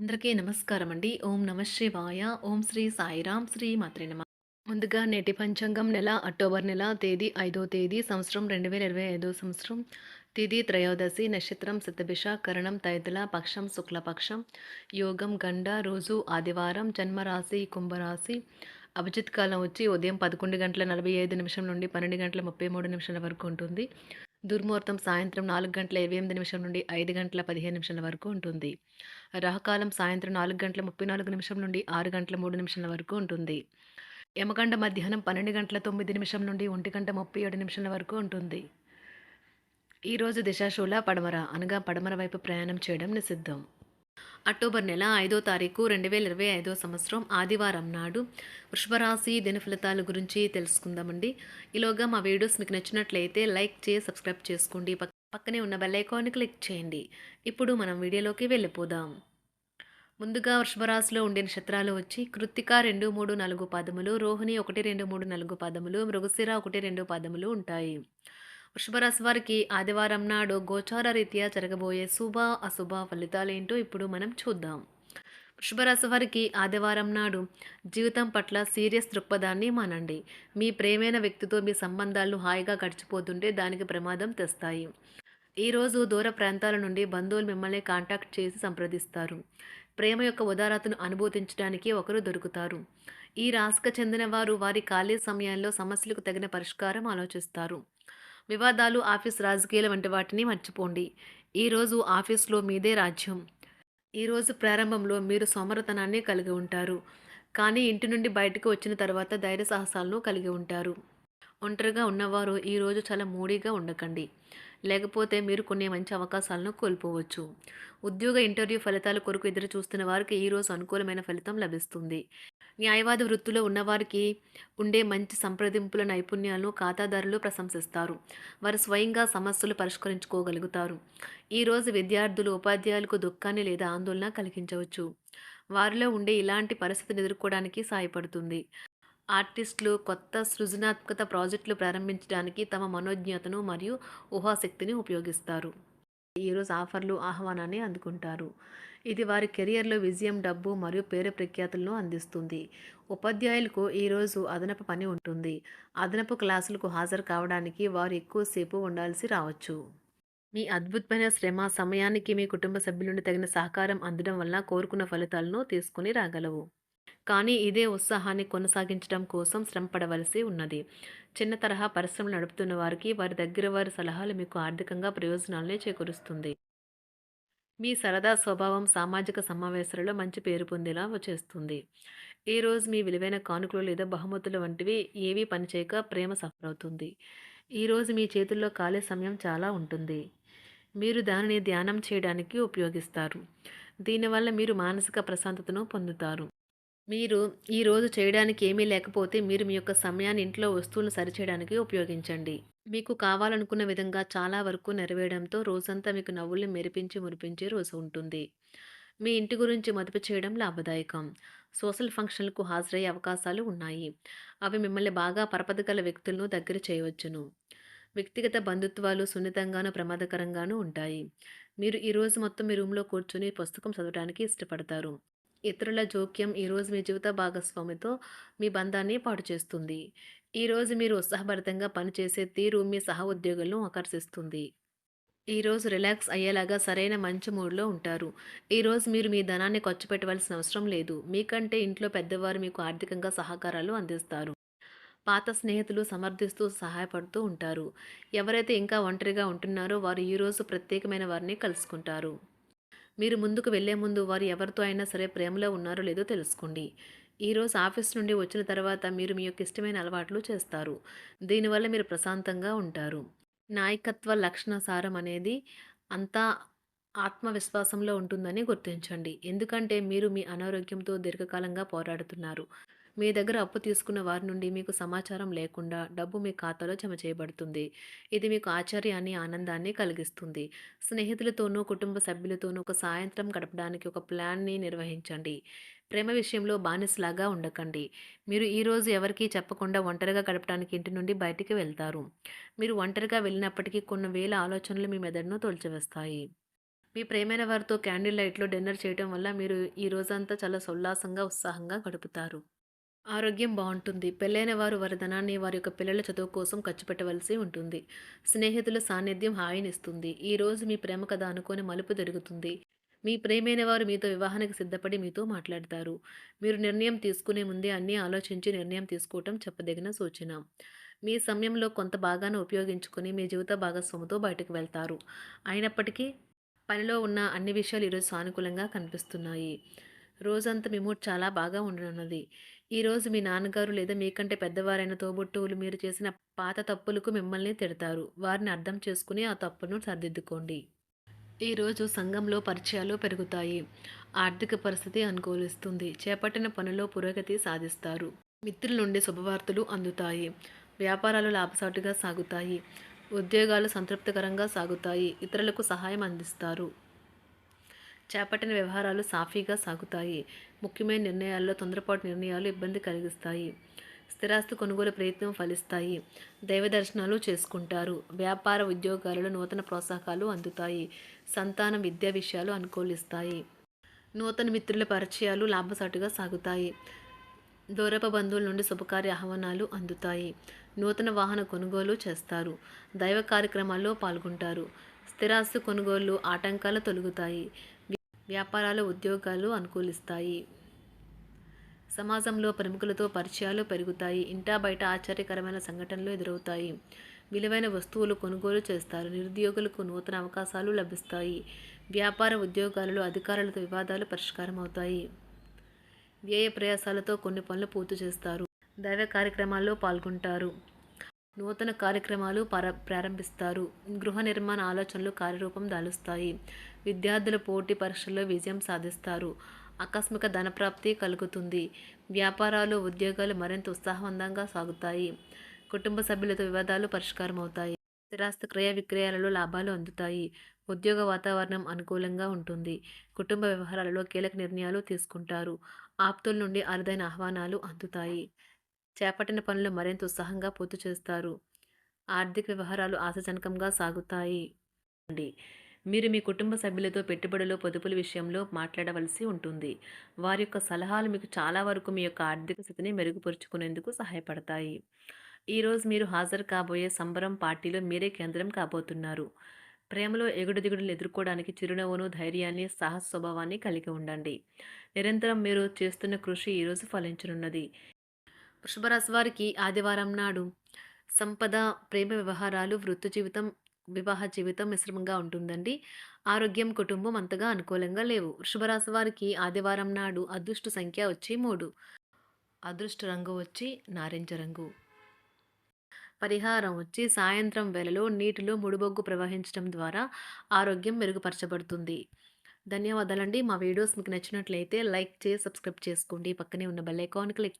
అందరికీ నమస్కారం అండి ఓం నమ శివాయ. ఓం శ్రీ సాయిరాం. శ్రీ మాత్రే నమ. ముందుగా నేటి పంచాంగం నెల అక్టోబర్ నెల తేదీ ఐదో తేదీ సంవత్సరం రెండు వేల ఇరవై ఐదో సంవత్సరం. తిథి త్రయోదశి నక్షత్రం శతభిష కరణం తైతుల పక్షం శుక్లపక్షం. యోగం గండ రోజు ఆదివారం జన్మరాశి కుంభరాశి. అభిజిత్ కాలం వచ్చి ఉదయం పదకొండు గంటల నలభై ఐదు నిమిషం నుండి పన్నెండు గంటల ముప్పై మూడు నిమిషాల వరకు ఉంటుంది. దుర్ముహూర్తం సాయంత్రం నాలుగు గంటల ఇరవై ఎనిమిది నిమిషం నుండి ఐదు గంటల పదిహేను నిమిషాల వరకు ఉంటుంది. రాహకాలం సాయంత్రం నాలుగు గంటల ముప్పై నాలుగు నిమిషం నుండి ఆరు గంటల మూడు నిమిషాల వరకు ఉంటుంది. యమగండ మధ్యాహ్నం పన్నెండు గంటల తొమ్మిది నిమిషం నుండి ఒంటి గంట ముప్పై ఏడు నిమిషాల వరకు ఉంటుంది. ఈరోజు దిశాశూల పడమర అనగా పడమర వైపు ప్రయాణం చేయడం నిషిద్ధం. అక్టోబర్ నెల ఐదో తారీఖు రెండు వేల ఇరవై ఐదో సంవత్సరం ఆదివారం నాడు వృషభరాశి దిన ఫలితాల గురించి తెలుసుకుందామండి. ఈలోగా మా వీడియోస్ మీకు నచ్చినట్లయితే లైక్ చేసి సబ్స్క్రైబ్ చేసుకోండి. పక్కనే ఉన్న బెల్ ఐకాన్ని క్లిక్ చేయండి. ఇప్పుడు మనం వీడియోలోకి వెళ్ళిపోదాం. ముందుగా వృషభరాశిలో ఉండే నక్షత్రాలు వచ్చి కృత్తిక రెండు మూడు నాలుగు పదములు రోహిణి ఒకటి రెండు మూడు నాలుగు పదములు మృగశిర ఒకటి రెండు పదములు ఉంటాయి. వృషభరాశి వారికి ఆదివారం నాడు గోచార రీత్యా జరగబోయే శుభ అశుభ ఫలితాలేంటో ఇప్పుడు మనం చూద్దాం. వృషభరాశి వారికి ఆదివారం నాడు జీవితం పట్ల సీరియస్ దృక్పథాన్ని మానండి. మీ ప్రేమైన వ్యక్తితో మీ సంబంధాలు హాయిగా గడిచిపోతుంటే దానికి ప్రమాదం తెస్తాయి. ఈరోజు దూర ప్రాంతాల నుండి బంధువులు మిమ్మల్ని కాంటాక్ట్ చేసి సంప్రదిస్తారు. ప్రేమ యొక్క ఉదారతను అనుభూతించడానికి ఒకరు దొరుకుతారు. ఈ రాశికి చెందిన వారు వారి ఖాళీ సమయాల్లో సమస్యలకు తగిన పరిష్కారం ఆలోచిస్తారు. వివాదాలు ఆఫీస్ రాజకీయాల వంటి వాటిని మర్చిపోండి. ఈరోజు ఆఫీస్లో మీదే రాజ్యం. ఈరోజు ప్రారంభంలో మీరు సోమరతనాన్ని కలిగి ఉంటారు. కానీ ఇంటి నుండి బయటకు వచ్చిన తర్వాత ధైర్య సాహసాలను కలిగి ఉంటారు. ఒంటరిగా ఉన్నవారు ఈరోజు చాలా మూడీగా ఉండకండి. లేకపోతే మీరు కొన్ని మంచి అవకాశాలను కోల్పోవచ్చు. ఉద్యోగ ఇంటర్వ్యూ ఫలితాల కొరకు ఎదురు చూస్తున్న వారికి ఈరోజు అనుకూలమైన ఫలితం లభిస్తుంది. న్యాయవాద వృత్తిలో ఉన్నవారికి ఉండే మంచి సంప్రదింపుల నైపుణ్యాలను ఖాతాదారులు ప్రశంసిస్తారు. వారు స్వయంగా సమస్యలు పరిష్కరించుకోగలుగుతారు. ఈరోజు విద్యార్థులు ఉపాధ్యాయులకు దుఃఖాన్ని లేదా ఆందోళన కలిగించవచ్చు. వారిలో ఉండే ఇలాంటి పరిస్థితిని ఎదుర్కోవడానికి సహాయపడుతుంది. ఆర్టిస్టులు కొత్త సృజనాత్మకత ప్రాజెక్టులు ప్రారంభించడానికి తమ మనోజ్ఞతను మరియు ఊహాశక్తిని ఉపయోగిస్తారు. ఈరోజు ఆఫర్లు ఆహ్వానాన్ని అందుకుంటారు. ఇది వారి కెరియర్లో విజయం డబ్బు మరియు పేరు ప్రఖ్యాతులను అందిస్తుంది. ఉపాధ్యాయులకు ఈరోజు అదనపు పని ఉంటుంది. అదనపు క్లాసులకు హాజరు కావడానికి వారు ఎక్కువసేపు ఉండాల్సి రావచ్చు. మీ అద్భుతమైన శ్రమ సమయానికి మీ కుటుంబ సభ్యుల నుండి తగిన సహకారం అందడం వల్ల కోరుకున్న ఫలితాలను తీసుకుని రాగలవు. కానీ ఇదే ఉత్సాహాన్ని కొనసాగించడం కోసం శ్రమపడవలసి ఉన్నది. చిన్న తరహా పరిశ్రమలు నడుపుతున్న వారికి వారి దగ్గర వారి సలహాలు మీకు ఆర్థికంగా ప్రయోజనాలనే చేకూరుస్తుంది. మీ సరదా స్వభావం సామాజిక సమావేశాలలో మంచి పేరు పొందేలా చేస్తుంది. ఈ రోజు మీ విలువైన కానుకలు లేదా బహుమతులు వంటివి ఏవీ పనిచేయక ప్రేమ సఫలవుతుంది. ఈరోజు మీ చేతుల్లో ఖాళీ సమయం చాలా ఉంటుంది. మీరు దానిని ధ్యానం చేయడానికి ఉపయోగిస్తారు. దీనివల్ల మీరు మానసిక ప్రశాంతతను పొందుతారు. మీరు ఈరోజు చేయడానికి ఏమీ లేకపోతే మీరు మీ యొక్క సమయాన్ని ఇంట్లో వస్తువులను సరిచేయడానికి ఉపయోగించండి. మీకు కావాలనుకున్న విధంగా చాలా వరకు నెరవేయడంతో రోజంతా మీకు నవ్వుల్ని మెరిపించి మురిపించే రోజు ఉంటుంది. మీ ఇంటి గురించి మదుపు చేయడం లాభదాయకం. సోషల్ ఫంక్షన్లకు హాజరయ్యే అవకాశాలు ఉన్నాయి. అవి మిమ్మల్ని బాగా పరపదగల వ్యక్తులను దగ్గర చేయవచ్చును. వ్యక్తిగత బంధుత్వాలు సున్నితంగాను ప్రమాదకరంగానూ ఉంటాయి. మీరు ఈరోజు మొత్తం మీ రూమ్లో కూర్చొని పుస్తకం చదవడానికి ఇష్టపడతారు. ఇతరుల జోక్యం ఈరోజు మీ జీవిత భాగస్వామితో మీ బంధాన్ని పాటు చేస్తుంది. ఈరోజు మీరు ఉత్సాహభరితంగా పనిచేసే తీరు మీ సహ ఉద్యోగులను ఆకర్షిస్తుంది. ఈరోజు రిలాక్స్ అయ్యేలాగా సరైన మంచి మూడ్లో ఉంటారు. ఈరోజు మీరు మీ ధనాన్ని ఖర్చు పెట్టవలసిన అవసరం లేదు. మీకంటే ఇంట్లో పెద్దవారు మీకు ఆర్థికంగా సహకారాలు అందిస్తారు. పాత స్నేహితులు సమర్థిస్తూ సహాయపడుతూ ఉంటారు. ఎవరైతే ఇంకా ఒంటరిగా ఉంటున్నారో వారు ఈరోజు ప్రత్యేకమైన వారిని కలుసుకుంటారు. మీరు ముందుకు వెళ్ళే ముందు వారు ఎవరితో అయినా సరే ప్రేమలో ఉన్నారో లేదో తెలుసుకోండి. ఈరోజు ఆఫీస్ నుండి వచ్చిన తర్వాత మీరు మీ యొక్క ఇష్టమైన అలవాట్లు చేస్తారు. దీనివల్ల మీరు ప్రశాంతంగా ఉంటారు. నాయకత్వ లక్షణ సారం అనేది అంతా ఆత్మవిశ్వాసంలో ఉంటుందని గుర్తించండి. ఎందుకంటే మీరు మీ అనారోగ్యంతో దీర్ఘకాలంగా పోరాడుతున్నారు. మీ దగ్గర అప్పు తీసుకున్న వారి నుండి మీకు సమాచారం లేకుండా డబ్బు మీ ఖాతాలో జమ చేయబడుతుంది. ఇది మీకు ఆశ్చర్యాన్ని ఆనందాన్ని కలిగిస్తుంది. స్నేహితులతోనూ కుటుంబ సభ్యులతోనూ ఒక సాయంత్రం గడపడానికి ఒక ప్లాన్ని నిర్వహించండి. ప్రేమ విషయంలో బానిసలాగా ఉండకండి. మీరు ఈరోజు ఎవరికీ చెప్పకుండా ఒంటరిగా గడపడానికి ఇంటి నుండి బయటికి వెళ్తారు. మీరు ఒంటరిగా వెళ్ళినప్పటికీ కొన్ని వేల ఆలోచనలు మీ మెదడును తొలిచివేస్తాయి. మీ ప్రేమైన వారితో క్యాండిల్ లైట్‌లో డిన్నర్ చేయటం వల్ల మీరు ఈ రోజంతా చాలా ఉల్లాసంగా, ఉత్సాహంగా గడుపుతారు. ఆరోగ్యం బావుంటుంది. పెళ్ళైన వారు వారి ధనాన్ని వారి యొక్క పిల్లల చదువు కోసం ఖర్చు పెట్టవలసి ఉంటుంది. స్నేహితుల సాన్నిధ్యం హాయినిస్తుంది. రోజు మీ ప్రేమ కథ అనుకోని మలుపు తిరుగుతుంది. మీ ప్రియమైన వారు మీతో వివాహానికి సిద్ధపడి మీతో మాట్లాడతారు. మీరు నిర్ణయం తీసుకునే ముందే అన్నీ ఆలోచించి నిర్ణయం తీసుకోవటం చెప్పదగిన సూచన. మీ సమయంలో కొంత భాగాన్ని ఉపయోగించుకొని మీ జీవిత భాగస్వామితో బయటకు వెళ్తారు. అయినప్పటికీ పనిలో ఉన్న అన్ని విషయాలు ఈరోజు సానుకూలంగా కనిపిస్తున్నాయి. రోజంతా మీ మూడ్ చాలా బాగా ఉండనున్నది. ఈరోజు మీ నాన్నగారు లేదా మీకంటే పెద్దవారైన తోబుట్టువులు మీరు చేసిన పాత తప్పులకు మిమ్మల్ని తిడతారు. వారిని అర్థం చేసుకుని ఆ తప్పును సరిదిద్దుకోండి. ఈరోజు సంఘంలో పరిచయాలు పెరుగుతాయి. ఆర్థిక పరిస్థితి అనుకూలిస్తుంది. చేపట్టిన పనిలో పురోగతి సాధిస్తారు. మిత్రుల నుండి శుభవార్తలు అందుతాయి. వ్యాపారాలు లాభసాటుగా సాగుతాయి. ఉద్యోగాలు సంతృప్తికరంగా సాగుతాయి. ఇతరులకు సహాయం అందిస్తారు. చేపట్టిన వ్యవహారాలు సాఫీగా సాగుతాయి. ముఖ్యమైన నిర్ణయాల్లో తొందరపాటు నిర్ణయాలు ఇబ్బంది కలిగిస్తాయి. స్థిరాస్తి కొనుగోలు ప్రయత్నం ఫలిస్తాయి. దైవ దర్శనాలు చేసుకుంటారు. వ్యాపార ఉద్యోగాలలో నూతన ప్రోత్సాహకాలు అందుతాయి. సంతానం విద్యా విషయాలు అనుకూలిస్తాయి. నూతన మిత్రుల పరిచయాలు లాభసాటుగా సాగుతాయి. దూరపు బంధువుల నుండి శుభకార్య ఆహ్వానాలు అందుతాయి. నూతన వాహన కొనుగోలు చేస్తారు. దైవ కార్యక్రమాల్లో పాల్గొంటారు. స్థిరాస్తి కొనుగోళ్ళు ఆటంకాలు తొలగుతాయి. వ్యాపారాలు ఉద్యోగాలు అనుకూలిస్తాయి. సమాజంలో ప్రముఖులతో పరిచయాలు పెరుగుతాయి. ఇంటా బయట ఆశ్చర్యకరమైన సంఘటనలు ఎదురవుతాయి. విలువైన వస్తువులు కొనుగోలు చేస్తారు. నిరుద్యోగులకు నూతన అవకాశాలు లభిస్తాయి. వ్యాపార ఉద్యోగాలలో అధికారులతో వివాదాలు పరిష్కారం అవుతాయి వ్యయ ప్రయాసాలతో కొన్ని పనులు పూర్తి చేస్తారు. దైవ కార్యక్రమాల్లో పాల్గొంటారు. నూతన కార్యక్రమాలు ప్రారంభిస్తారు. గృహ నిర్మాణ ఆలోచనలు కార్యరూపం దాలుస్తాయి. విద్యార్థులు పోటీ పరీక్షల్లో విజయం సాధిస్తారు. ఆకస్మిక ధనప్రాప్తి కలుగుతుంది. వ్యాపారాలు, ఉద్యోగాలు మరింత ఉత్సాహవంతంగా సాగుతాయి. కుటుంబ సభ్యులతో వివాదాలు పరిష్కారమవుతాయి. స్థిరాస్తి క్రయ విక్రయాలలో లాభాలు అందుతాయి. ఉద్యోగ వాతావరణం అనుకూలంగా ఉంటుంది. కుటుంబ వ్యవహారాలలో కీలక నిర్ణయాలు తీసుకుంటారు. ఆప్తుల నుండి అరుదైన ఆహ్వానాలు అందుతాయి. చేపట్టిన పనులు మరింత ఉత్సాహంగా పూర్తి చేస్తారు. ఆర్థిక వ్యవహారాలు ఆశాజనకంగా సాగుతాయి. మీరు మీ కుటుంబ సభ్యులతో పెట్టుబడులు, పొదుపుల విషయంలో మాట్లాడవలసి ఉంటుంది. వారి యొక్క సలహాలు మీకు చాలా వరకు మీ యొక్క ఆర్థిక స్థితిని మెరుగుపరుచుకునేందుకు సహాయపడతాయి. ఈరోజు మీరు హాజరు కాబోయే సంబరం పార్టీలో మీరే కేంద్రం కాబోతున్నారు. ప్రేమలో ఎగుడు దిగుడులు ఎదుర్కోవడానికి చిరునవ్వును, ధైర్యాన్ని, సాహస స్వభావాన్ని కలిగి ఉండండి. నిరంతరం మీరు చేస్తున్న కృషి ఈరోజు ఫలించనున్నది. వృషభరాశి వారికి ఆదివారం నాడు సంపద, ప్రేమ వ్యవహారాలు, వృత్తి జీవితం, వివాహ జీవితం మిశ్రమంగా ఉంటుందండి. ఆరోగ్యం, కుటుంబం అంతగా అనుకూలంగా లేవు. వృషభరాశి వారికి ఆదివారం నాడు అదృష్ట సంఖ్య వచ్చి మూడు అదృష్ట రంగు వచ్చి నారింజ రంగు. పరిహారం వచ్చి సాయంత్రం వేళలో నీటిలో ముడిబొగ్గు ప్రవహించడం ద్వారా ఆరోగ్యం మెరుగుపరచబడుతుంది. ధన్యవాదాలండి. మా వీడియోస్ మీకు నచ్చినట్లయితే లైక్ చేసి, సబ్స్క్రైబ్ చేసుకోండి. పక్కనే ఉన్న బెల్ ఐకాన్ క్లిక్